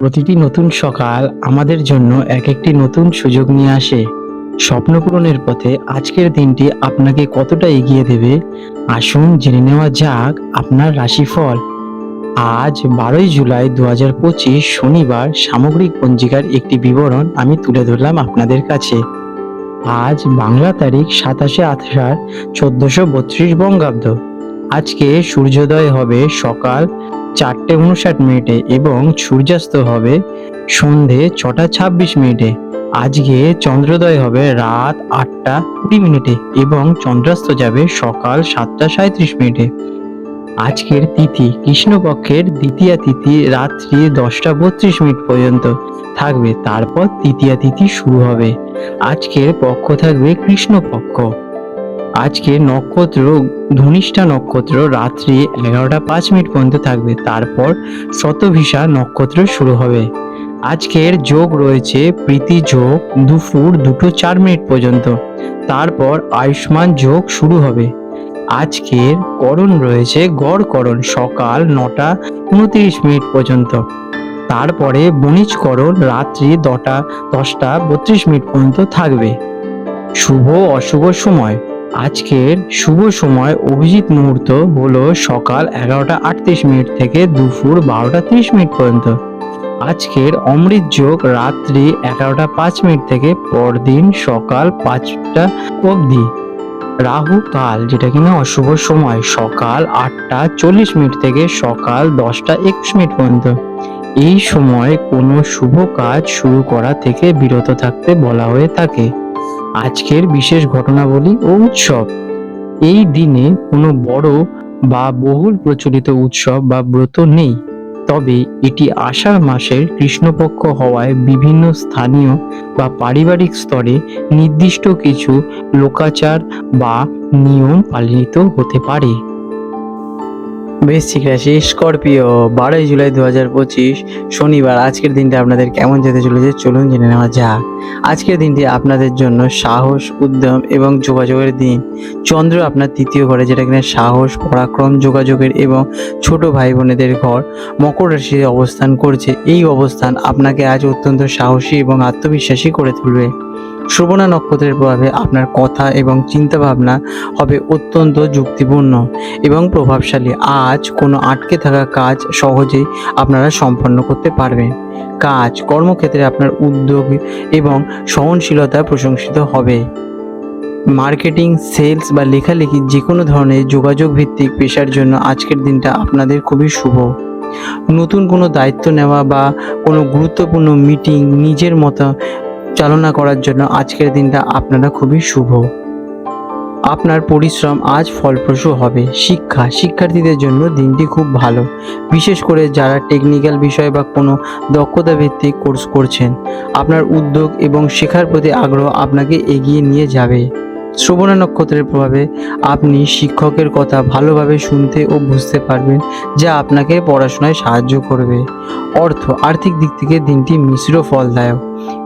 প্রতিটি নতুন সকাল আমাদের জন্য এক একটি নতুন সুযোগ নিয়ে আসে। স্বপ্ন পূরণের পথে আজকের দিনটি আপনাকে কতটা এগিয়ে দেবে, আসুন জেনে নেওয়া যাক আপনার রাশিফল। আজ বারোই জুলাই দু হাজার পঁচিশ শনিবার সামগ্রিক পঞ্জিকার একটি বিবরণ আমি তুলে ধরলাম আপনাদের কাছে। আজ বাংলা তারিখ সাতাশে আষাঢ় চোদ্দশো বত্রিশ বঙ্গাব্দ। আজকে সূর্যোদয় হবে সকাল চারটে উনষাট মিনিটে এবং সূর্যাস্ত হবে সন্ধে ছটা ছাব্বিশ মিনিটে। আজকে চন্দ্রোদয় হবে রাত আটটা কুড়ি মিনিটে এবং চন্দ্রাস্ত যাবে সকাল সাতটা সাঁত্রিশ মিনিটে। আজকের তিথি কৃষ্ণপক্ষের দ্বিতীয়া তিথি রাত্রি দশটা বত্রিশ মিনিট পর্যন্ত থাকবে। তারপর তৃতীয়া তিথি শুরু হবে। আজকের পক্ষ থাকবে কৃষ্ণপক্ষ। আজকে নক্ষত্র, ধনিষ্ঠা নক্ষত্র রাত্রি এগারোটা পাঁচ মিনিট পর্যন্ত থাকবে। তারপর শতভিসা নক্ষত্র শুরু হবে। আজকের যোগ রয়েছে প্রীতি যোগ দুপুর দুটো চার মিনিট পর্যন্ত। তারপর আয়ুষ্মান যোগ শুরু হবে। আজকের করণ রয়েছে গড় করণ, সকাল নটা উনত্রিশ মিনিট পর্যন্ত। তারপরে বণিজকরণ রাত্রি দটা, দশটা বত্রিশ মিনিট পর্যন্ত থাকবে। শুভ অশুভ সময়। আজকের শুভ সময় অভিজিৎ মুহূর্ত হলো সকাল এগারোটা আটত্রিশ মিনিট থেকে দুপুর বারোটা তিরিশ মিনিট পর্যন্ত। আজকের অমৃত যোগ রাত্রি এগারোটা পাঁচ মিনিট থেকে পরদিন সকাল পাঁচটা অবধি। রাহু কাল, যেটা কিনা অশুভ সময়, সকাল আটটা চল্লিশ মিনিট থেকে সকাল দশটা একুশ মিনিট পর্যন্ত। এই সময় কোনো শুভ কাজ শুরু করা থেকে বিরত থাকতে বলা হয়ে থাকে। আজকের বিশেষ ঘটনাবলী ও উৎসব। এই দিনে কোনো বড় বা বহুল প্রচলিত উৎসব বা ব্রত নেই। তবে এটি আষাঢ় মাসের কৃষ্ণপক্ষ হওয়ায় বিভিন্ন স্থানীয় বা পারিবারিক স্তরে নির্দিষ্ট কিছু লোকাচার বা নিয়ম পালিত হতে পারে। বৃশ্চিক রাশি স্করপিও, বারোই জুলাই দু হাজার পঁচিশ, শনিবার। আজকের দিনটা আপনাদের কেমন যেতে চলেছে চলুন জেনে নেওয়া যাক। আজকের দিনটি আপনাদের জন্য সাহস, উদ্যম এবং যোগাযোগের দিন। চন্দ্র আপনার তৃতীয় ঘরে, যেটা কিনা সাহস, পরাক্রম, যোগাযোগের এবং ছোট ভাই বোনেদের ঘর মকর রাশিতে অবস্থান করছে। এই অবস্থান আপনাকে আজ অত্যন্ত সাহসী এবং আত্মবিশ্বাসী করে তুলবে। শ্রবণা নক্ষত্রের প্রভাবে আপনার কথা এবং চিন্তাভাবনা হবে অত্যন্ত যুক্তিপূর্ণ এবং প্রভাবশালী। আজ কোনো আটকে থাকা কাজ সহজেই আপনারা সম্পন্ন করতে পারবেন। কাজ, কর্মক্ষেত্রে আপনার উদ্যোগ এবং সহনশীলতা প্রশংসিত হবে। মার্কেটিং, সেলস বা লেখালেখি যে কোনো ধরনের যোগাযোগ ভিত্তিক পেশার জন্য আজকের দিনটা আপনাদের খুবই শুভ। নতুন কোনো দায়িত্ব নেওয়া বা কোনো গুরুত্বপূর্ণ মিটিং নিজের মতো চালনা করার জন্য আজকের দিনটা আপনারা খুবই শুভ। আপনার পরিশ্রম আজ ফলপ্রসূ হবে। শিক্ষা, শিক্ষার্থীদের জন্য দিনটি খুব ভালো। বিশেষ করে যারা টেকনিক্যাল বিষয় বা কোনো দক্ষতা ভিত্তিক কোর্স করছেন, আপনার উদ্যোগ এবং শেখার প্রতি আগ্রহ আপনাকে এগিয়ে নিয়ে যাবে। শ্রবণা নক্ষত্রের প্রভাবে আপনি শিক্ষকের কথা ভালোভাবে শুনতে ও বুঝতে পারবেন, যা আপনাকে পড়াশোনায় সাহায্য করবে। অর্থ, আর্থিক দিক থেকে দিনটি মিশ্র ফলদায়ক।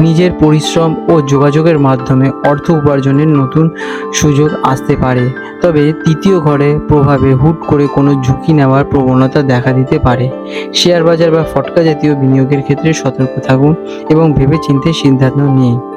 নিজের পরিশ্রম ও যোগাযোগের মাধ্যমে অর্থ উপার্জনের নতুন সুযোগ আসতে পারে। তবে তৃতীয় ঘরে প্রভাবে হুট করে কোনো ঝুঁকি নেওয়ার প্রবণতা দেখা দিতে পারে। শেয়ার বাজার বা ফটকা জাতীয় বিনিয়োগের ক্ষেত্রে সতর্ক থাকুন এবং ভেবেচিন্তে সিদ্ধান্ত নিন।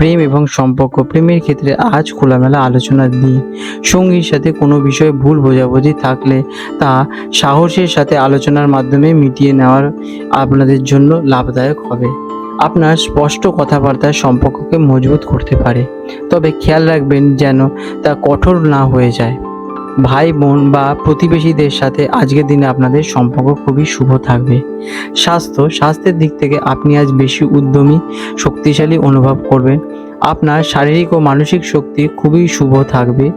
প্রেম এবং সম্পর্ক প্রেমের ক্ষেত্রে আজ খোলামেলা আলোচনা দিন সঙ্গীর সাথে কোনো বিষয়ে ভুল বোঝাবুঝি থাকলে তা সাহসের সাথে আলোচনার মাধ্যমে মিটিয়ে নেওয়ার আপনাদের জন্য লাভদায়ক হবে। আপনার স্পষ্ট কথাবার্তায় সম্পর্ককে মজবুত করতে পারে। তবে খেয়াল রাখবেন যেন তা কঠোর না হয়ে যায়। ভাই, বোন বা প্রতিবেশীদের সাথে আজকের দিনে আপনাদের সম্পর্ক খুবই শুভ থাকবে। স্বাস্থ্য, স্বাস্থ্যের দিক থেকে আপনি আজ বেশি উদ্যমী, শক্তিশালী অনুভব করবেন। আপনার শারীরিক ও মানসিক শক্তি খুবই শুভ থাকবে।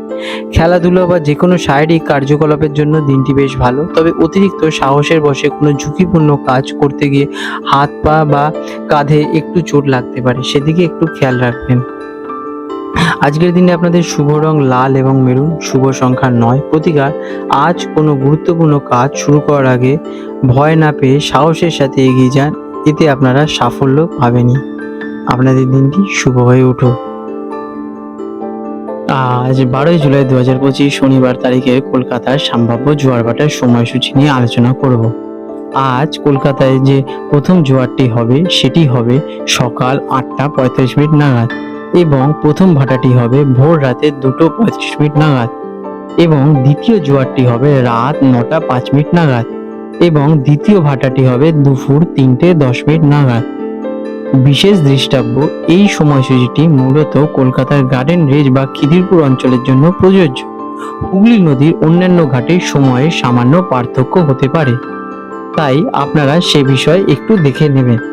খেলাধুলা বা যে কোনো শারীরিক কার্যকলাপের জন্য দিনটি বেশ ভালো। তবে অতিরিক্ত সাহসের বসে কোনো ঝুঁকিপূর্ণ কাজ করতে গিয়ে হাত পা বা কাঁধে একটু চোট লাগতে পারে। সেদিকে একটু খেয়াল রাখবেন। আজকের দিনে আপনাদের শুভ রং লাল এবং মেরুন, শুভ সংখ্যা নয়। প্রতিকার, আজ কোনো গুরুত্বপূর্ণ কাজ শুরু করার আগে ভয় না পেয়ে সাহসের সাথে এগিয়ে যান। এতে আপনারা সাফল্য পাবেনই। আপনাদের দিনটি শুভ হয়ে উঠুক। আজ বারোই জুলাই দু হাজার পঁচিশ শনিবার তারিখের কলকাতার সম্ভাব্য জোয়ারভাটার সময়সূচি নিয়ে আলোচনা করব। আজ কলকাতায় যে প্রথম জোয়ারটি হবে, সেটি হবে সকাল আটটা পঁয়ত্রিশ মিনিট নাগাদ এবং প্রথম ভাটাটি হবে ভোর রাতে দুটো পঁয়ত্রিশ মিনিট নাগাদ এবং দ্বিতীয় জোয়ারটি হবে রাত নটা পাঁচ মিনিট নাগাদ এবং দ্বিতীয় ভাটাটি হবে দুপুর তিনটে দশ মিনিট নাগাদ। বিশেষ দৃষ্টাব্য এই সময়সূচিটি মূলত কলকাতার গার্ডেন রেজ বা খিদিরপুর অঞ্চলের জন্য প্রযোজ্য। হুগলি নদীর অন্যান্য ঘাটে সময়ে সামান্য পার্থক্য হতে পারে। তাই আপনারা সে বিষয়ে একটু দেখে নেবেন।